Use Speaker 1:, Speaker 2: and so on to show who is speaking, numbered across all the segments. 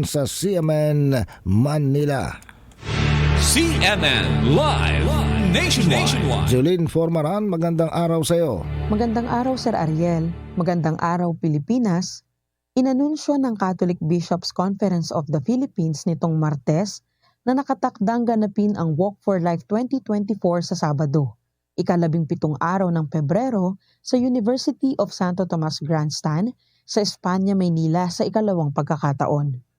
Speaker 1: sa CMN Manila.
Speaker 2: CNN Live Nationwide.
Speaker 1: Jolene Formaran, magandang araw sa iyo.
Speaker 3: Magandang araw Sir Ariel, magandang araw Pilipinas. Inanunsyo ng Catholic Bishops Conference of the Philippines nitong Martes na nakatakdang ganapin ang Walk for Life 2024 sa Sabado, ikalabing pitong araw ng Pebrero sa University of Santo Tomas Grandstand sa Espanya, Maynila sa ikalawang pagkakataon.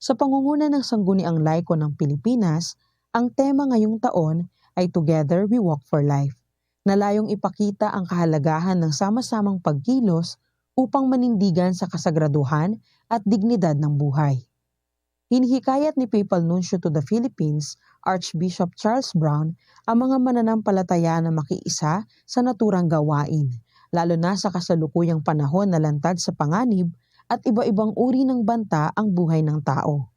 Speaker 3: Sa pangunguna ng Sangguniang Laiko ng Pilipinas, ang tema ngayong taon ay Together We Walk for Life na layong ipakita ang kahalagahan ng sama-samang pagkilos upang manindigan sa kasagraduhan at dignidad ng buhay. Hinihikayat ni Papal Nuncio to the Philippines, Archbishop Charles Brown, ang mga mananampalataya na makiisa sa naturang gawain, lalo na sa kasalukuyang panahon na lantad sa panganib at iba-ibang uri ng banta ang buhay ng tao.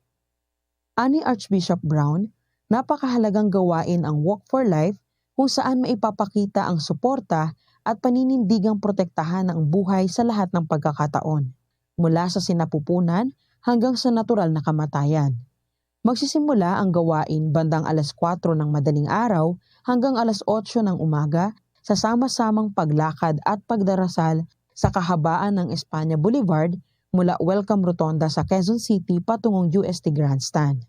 Speaker 3: Ani Archbishop Brown, napakahalagang gawain ang Walk for Life kung saan maipapakita ang suporta at paninindigang protektahan ang buhay sa lahat ng pagkakataon, mula sa sinapupunan hanggang sa natural na kamatayan. Magsisimula ang gawain bandang alas 4 ng madaling araw hanggang alas 8 ng umaga sa sama-samang paglakad at pagdarasal sa kahabaan ng Espanya Boulevard mula Welcome Rotonda sa Quezon City patungong UST Grandstand.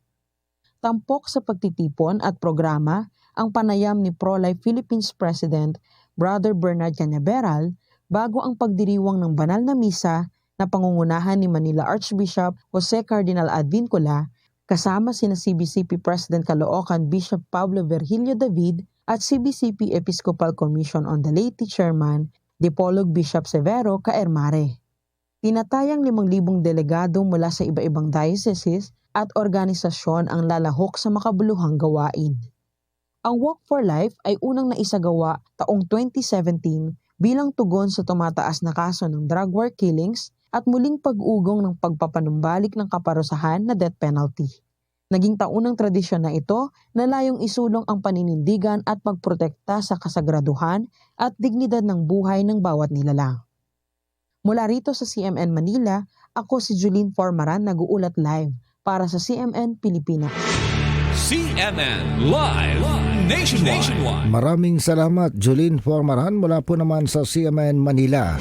Speaker 3: Tampok sa pagtitipon at programa ang panayam ni Pro-Life Philippines President Brother Bernard Cañaveral bago ang pagdiriwang ng banal na misa na pangungunahan ni Manila Archbishop Jose Cardinal Advincula kasama sina CBCP President Caloocan Bishop Pablo Virgilio David at CBCP Episcopal Commission on the Laity Chairman Dipolog Bishop Severo Caermare. Tinatayang 5,000 delegado mula sa iba-ibang dioceses at organisasyon ang lalahok sa makabuluhang gawain. Ang Walk for Life ay unang naisagawa taong 2017 bilang tugon sa tumataas na kaso ng drug war killings at muling pag-ugong ng pagpapanumbalik ng kaparusahan na death penalty. Naging taunang tradisyon na ito na layong isulong ang paninindigan at pagprotekta sa kasagraduhan at dignidad ng buhay ng bawat nilalang. Mula rito sa CMN Manila, ako si Julene Formaran nag-uulat live para sa CMN Pilipinas.
Speaker 2: CNN Live Nationwide.
Speaker 1: Maraming salamat Jolene Formaran mula po naman sa CMN Manila.